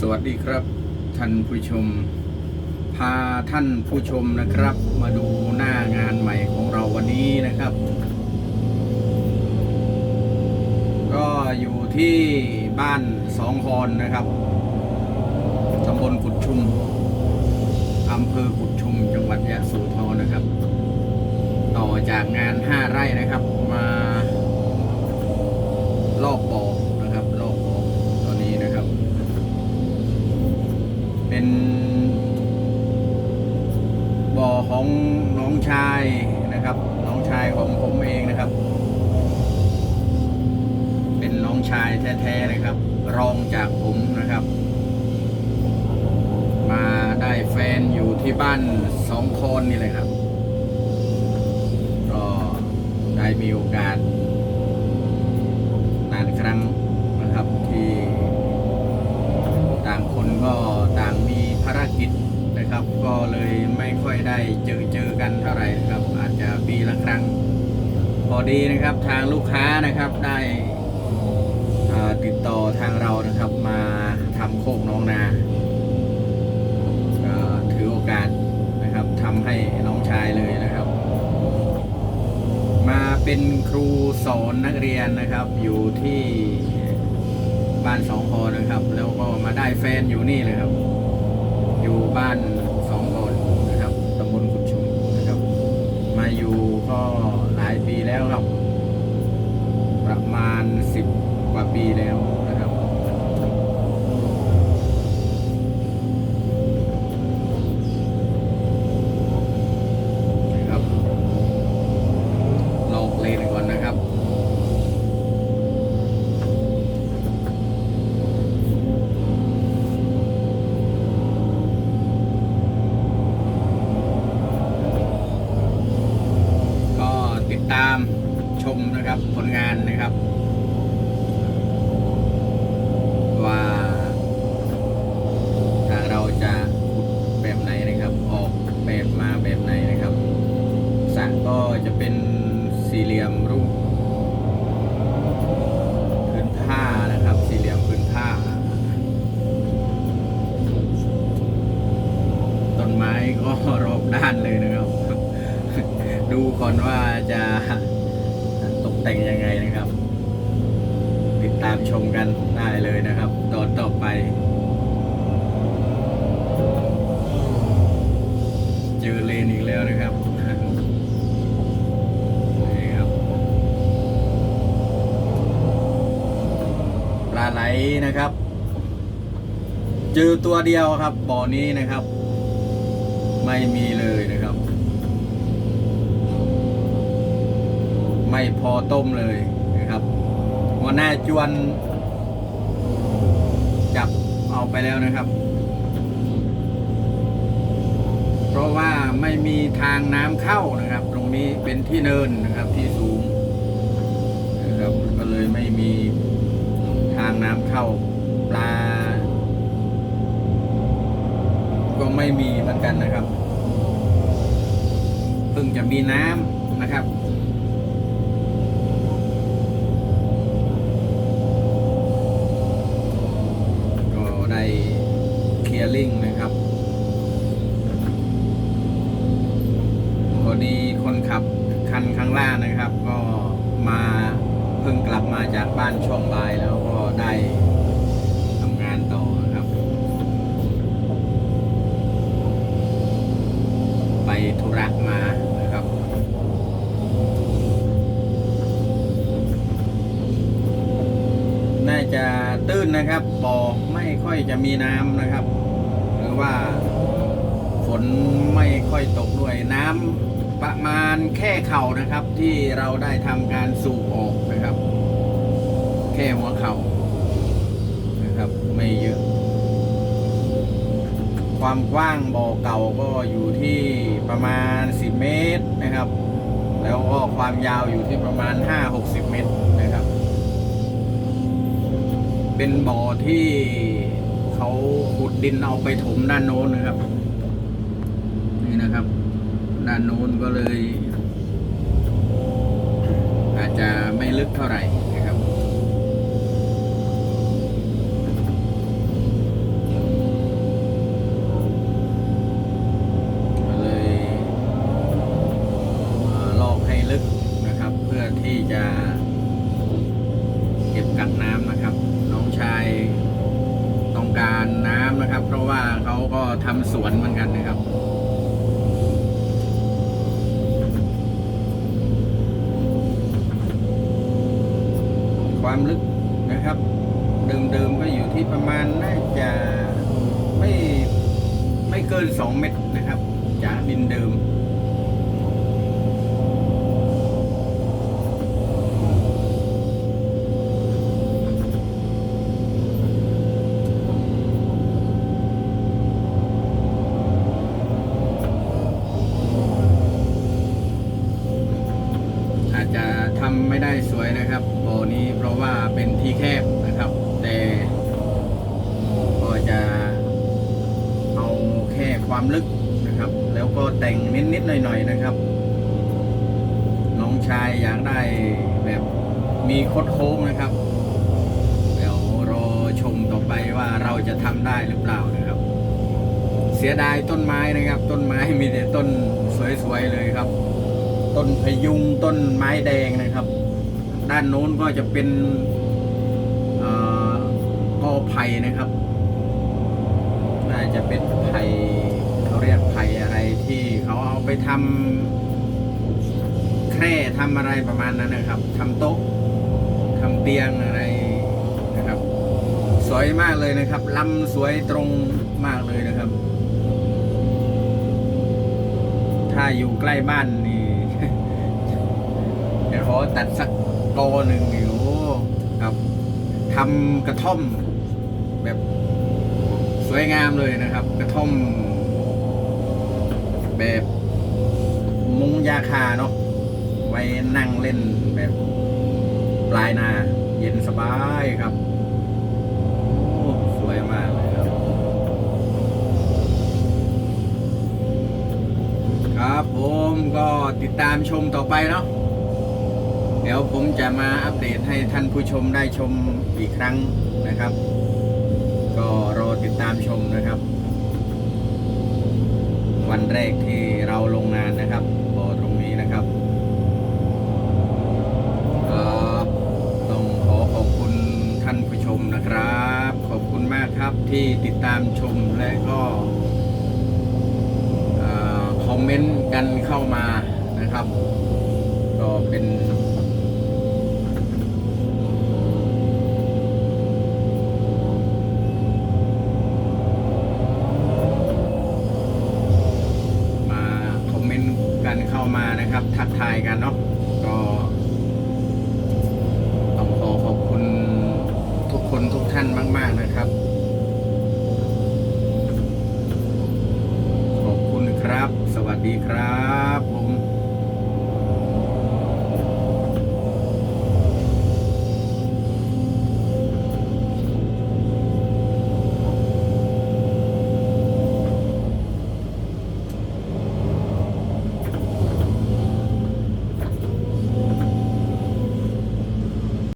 สวัสดีครับ ท่านผู้ชม พาท่านผู้ชมนะครับ มาดูหน้างานใหม่ของเราวันนี้นะครับ ก็อยู่ที่บ้านสองคอนนะครับตำบลกุดชุมอำเภอกุดชุมจังหวัดยะโสธรนะครับ ต่อจากงานห้าไร่นะครับมา เป็นบ่อของน้องชายนะครับ น้องชายของผมเองนะครับ เป็นน้องชายแท้ๆนะครับ รองจากผมนะครับ มาได้แฟนอยู่ที่บ้านสองคนนี่เลยครับก็ได้มีโอกาสนานครั้งนะครับที่ต่างคนก็ ภารกิจนะครับ ก็เลยไม่ค่อยได้เจอเจอกันเท่าไหร่นะครับ อาจจะปีละครั้งพอดีนะครับทางลูกค้านะครับได้ติดต่อทางเรานะครับมาทำโคกน้องนาถือโอกาสนะครับทำให้น้องชายเลยนะครับ มาเป็นครูสอนนักเรียนนะครับ อยู่ที่บ้านสองคอนะครับ แล้วก็มาได้แฟนอยู่นี่เลยครับ อยู่บ้านสองคนนะครับตำบลกุดชุมนะครับ มาอยู่ก็หลายปีแล้วครับ ประมาณสิบกว่าปีแล้วนะครับ นะครับผลงานนะครับ ว่าทางเราจะขุดแบบไหนนะครับ ออกแบบมาแบบไหนนะครับสระก็จะเป็นสี่เหลี่ยมรูปพื้นผ้านะครับ สี่เหลี่ยมพื้นผ้า ต้นไม้ก็รอบด้านเลยนะครับ ดูก่อนว่าจะ ตามชมกันได้เลยนะครับ ตอนต่อไป เจอเลนอีกแล้วนะครับนี่ครับปลาไหลนะครับ เจอตัวเดียวครับบ่อนี้นะครับ ไม่มีเลยนะครับ ไม่พอต้มเลย หัวหน้าจวน จับเอาไปแล้วนะครับ เพราะว่าไม่มีทางน้ำเข้านะครับ ตรงนี้เป็นที่เนินนะครับที่สูงนะครับก็เลยไม่มีทางน้ำเข้าปลา ก็ไม่มีเหมือนกันนะครับ เพิ่งจะมีน้ำนะครับ ดีคนขับคันข้างล่างนะครับ ก็มาเพิ่งกลับมาจากบ้านช่วงบ่ายแล้วก็ได้ทำงานต่อครับ ไปธุระมานะครับ น่าจะตื้นนะครับบ่อไม่ค่อยจะมีน้ำนะครับ หรือว่าฝนไม่ค่อยตกด้วยน้ำ ประมาณแค่เข่านะครับ ที่เราได้ทำการสูบออกนะครับ แค่หัวเข่านะครับ ไม่เยอะ ความกว้างบ่อเก่าก็อยู่ที่ประมาณ 10 เมตรนะครับ แล้วก็ความยาวอยู่ที่ประมาณ 5-60 เมตรนะครับ เป็นบ่อที่เขาขุดดินเอาไปถมด้านโน้นนะครับ นี่นะครับ ด้านโน้นก็เลย อาจจะไม่ลึกเท่าไหร่นะครับเลยลอกให้ลึกนะครับ เพื่อที่จะเก็บกักน้ำนะครับ น้องชายต้องการน้ำนะครับ เพราะว่าเขาก็ทำสวนเหมือนกันนะครับ ความลึกนะครับ เดิมๆก็อยู่ที่ประมาณน่าจะไม่ไม่เกิน 2 เมตรนะครับจากดินเดิม ความลึกนะครับ แล้วก็แต่งนิดๆหน่อยๆนะครับ น้องชายอยากได้แบบมีคดโค้งนะครับ เดี๋ยวรอชมต่อไปว่าเราจะทำได้หรือเปล่านะครับ เสียดายต้นไม้นะครับ ต้นไม้มีแต่ต้นสวยๆเลยครับ ต้นพยุงต้นไม้แดงนะครับ ด้านโน้นก็จะเป็นกอไผ่นะครับ ไปทำแคร่ทำอะไรประมาณนั้นนะครับทำโต๊ะทำเตียงอะไรนะครับ สวยมากเลยนะครับลำสวยตรงมากเลยนะครับ ถ้าอยู่ใกล้บ้านนี่เดี๋ยวขอตัดสักโลหนึ่งนี่ครับทำกระท่อมแบบสวยงามเลยนะครับ กระท่อมแบบ มุงยาคาเนาะไว้นั่งเล่นแบบปลายนาเย็นสบายครับโอ้สวยมากเลยครับ ครับผมก็ติดตามชมต่อไปเนาะเดี๋ยวผมจะมาอัปเดตให้ท่านผู้ชมได้ชมอีกครั้งนะครับ ก็รอติดตามชมนะครับ วันแรกที่เราลงงานนะ ที่ติดตามชมและก็คอมเมนต์กันเข้ามานะครับ ก็เป็น มาคอมเมนต์กันเข้ามานะครับ ทักทายกันเนาะก็ต้องขอขอบคุณทุกคนทุกท่านมาก ๆนะครับ ดีครับ